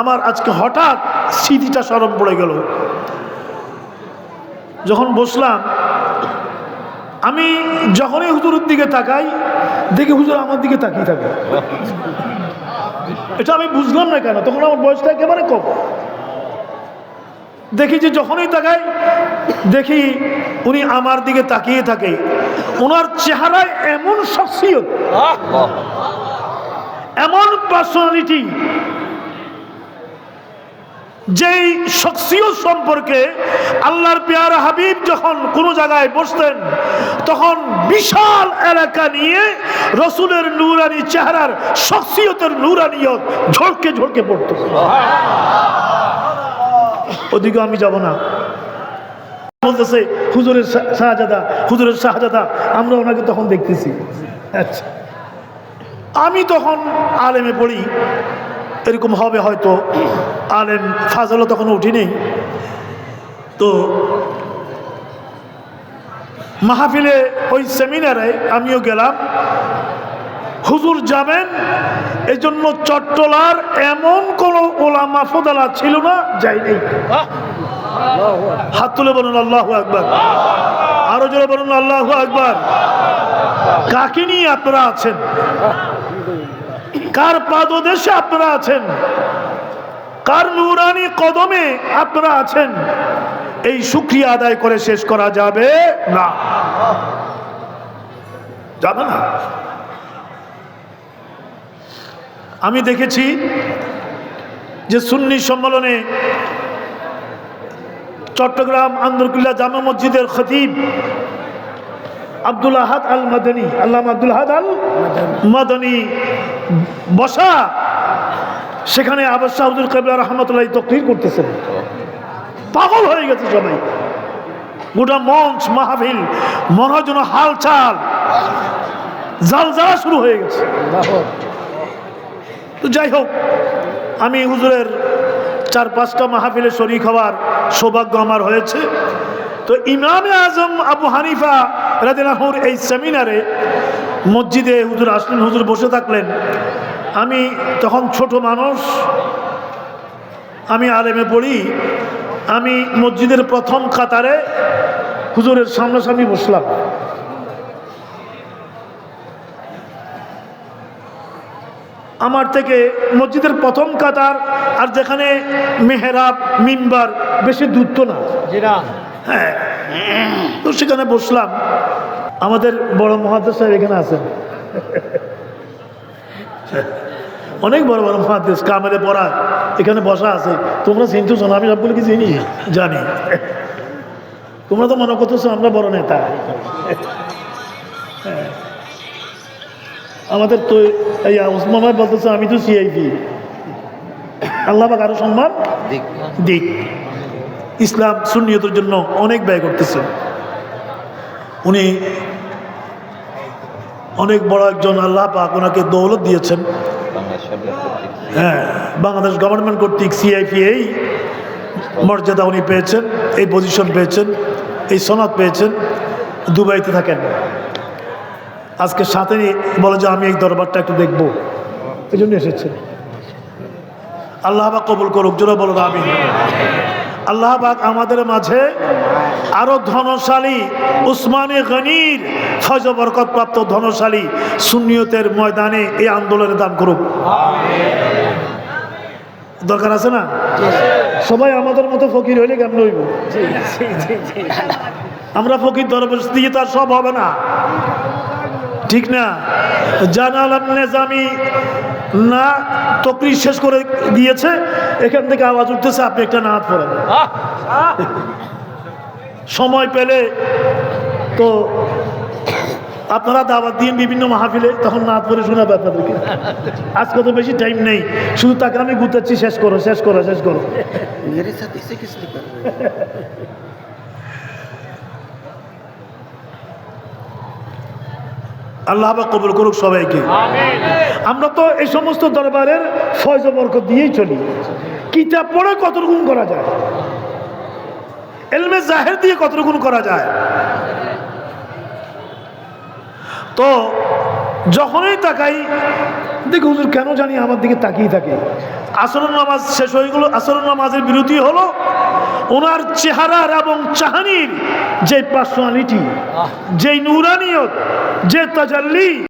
আমার আজকে হঠাৎ স্মৃতিটা স্মরণ পড়ে গেল। যখন বসলাম আমি যখনই হুজুরের দিকে তাকাই দেখি হুজুর আমার দিকে তাকিয়ে থাকে। এটা আমি বুঝলাম না কেন তখন আমার বয়সটা একেবারে কম। দেখি যে যখনই তাকাই দেখি উনি আমার দিকে তাকিয়ে থাকে। ওনার চেহারায় এমন শখসিয়ত এমন পার্সোনালিটি যেই শখসিয়ত সম্পর্কে আল্লাহর পেয়ার হাবিব যখন কোনো জায়গায় বসতেন, তখন বিশাল এলাকা নিয়ে রসুলের নুরানি চেহারার শখসিয়তের নুরানিয়ত ঝলকে ঝলকে পড়ত। ওদিকে আমি যাব না। বলতেছে, হুজুরের শাহজাদা হুজুরের শাহজাদা, আমরা ওনাকে তখন দেখতেছি। আচ্ছা। আমি তখন আলেমে পড়ি। এরকম হবে হয়তো। আলেম ফাজলও তখন উঠিনি। তো মাহফিলে ওই সেমিনারে আমিও গেলাম। হুজুর যাবেন এই জন্য চট্টলার এমন কোন ওলামা ফোদালা ছিল না, যাই নেই। হাত তুলে বলুন, আল্লাহ আকবার। আরও জোরে বলুন, আল্লাহ আকবার। কাকে নিয়ে আপনারা আছেন? কার পাদদেশে আপনারা আছেন? কার নুরানি কদমে আপনারা আছেন? এই সুক্রিয়া আদায় করে শেষ করা যাবে না। যাবে না। আমি দেখেছি যে সুন্নি সম্মেলনে চট্টগ্রাম আন্দরকুল্লা জামা মসজিদের খতিব আব্দুল আহাদ আল মাদানী আল্লাহ আব্দুল আহাদ আল মাদানী বসা। সেখানে আবার শাহুদুল কাবলা রহমতুল্লাহ তকরির করতেছেন। পাগল হয়ে গেছে সবাই। গোটা মঞ্চ, মাহফিল মনে হয় যেন জাল জ্বালা শুরু হয়ে গেছে। তো যাই হোক, আমি হুজুরের চার পাঁচটা মাহফিলে শরিক হওয়ার সৌভাগ্য আমার হয়েছে। তো ইমামে আজম আবু হানিফা রাদিনাহুর এই সেমিনারে মসজিদে হুজুর আসলেন হুজুর বসে থাকলেন। আমি তখন ছোট মানুষ আমি আলেমে পড়ি আমি মসজিদের প্রথম কাতারে হুজুরের সামনাসামনি বসলাম। আমার থেকে মসজিদের প্রথম কাতার আর যেখানে মেহরাব মিম্বার বেশি দূরত্ব না। হ্যাঁ তো সেখানে বসলাম। আমাদের বড় মহাদেশ সাহেব এখানে আছেন। অনেক বড় বড় মহাদেশ কামেরে পড়া এখানে বসা আছে। তোমরা চিনতেছ না আমি সবগুলো কি চিনি? জানি। তোমরা তো মনে করতেছো আমরা বড় নেতা। হ্যাঁ। আমাদের তো এই ওসমান ভাই বলতেছে আমি তো সিআইপি আল্লাহ আরও সম্মান দিক। ইসলাম সুন্নিয়তের জন্য অনেক ব্যয় করতেছে। উনি অনেক বড় একজন আল্লাহ পাক ওনাকে দৌলত দিয়েছেন। হ্যাঁ বাংলাদেশ গভর্নমেন্ট কর্তৃক সিআইপি এই মর্যাদা উনি পেয়েছেন এই পজিশন পেয়েছেন এই সনদ পেয়েছেন দুবাইতে থাকেন। আজকে সাথে বলে যে আমি এই দরবারটা একটু দেখব। এই জন্য এসেছেন। আল্লাহ কবুল করুক জোরে বলো আমি আল্লাহ পাক আমাদের মাঝে আরও ধনশালী উসমানে গনির ফজ বরকত প্রাপ্ত ধনশালী সুনিয়তের ময়দানে এই আন্দোলনে দান করুক। দরকার আছে না? সবাই আমাদের মতো ফকির হইলে কেমন হইব? আমরা ফকির দরবার দিয়ে তার সব হবে না। ঠিক না? জানালাম নেজামি না তকরি শেষ করে দিয়েছে, এখান থেকে আওয়াজ উঠতেছে, আপনি একটা নাচ পড়েন। সময় পেলে তো আপনারা দাওয়াত দিন বিভিন্ন মাহফিলে, তখন নাচ পড়ে শোনাবে আপনাদেরকে। আজকে তো বেশি টাইম নেই, শুধু তাকে আমি গুতাচ্ছি, শেষ করো শেষ করো শেষ করো। আল্লাহ বা কবুল করুক সবাইকে। আমরা তো এই সমস্ত দরবারের ফয়জ বর্গ দিয়েই চলি। কিতাব পড়ে কত গুণ করা যায়? এলমে জাহের দিয়ে কত গুণ করা যায়? তো যখনই তাকাই দেখো হুজুর কেন জানি আমার দিকে তাকিয়ে থাকে? আসর নামাজ শেষ হয়ে গেল আসর নামাজের বিরতি হলো। ওনার চেহারার এবং চাহানির যে পার্সোনালিটি যে নুরানিয়ত যে তাজাল্লি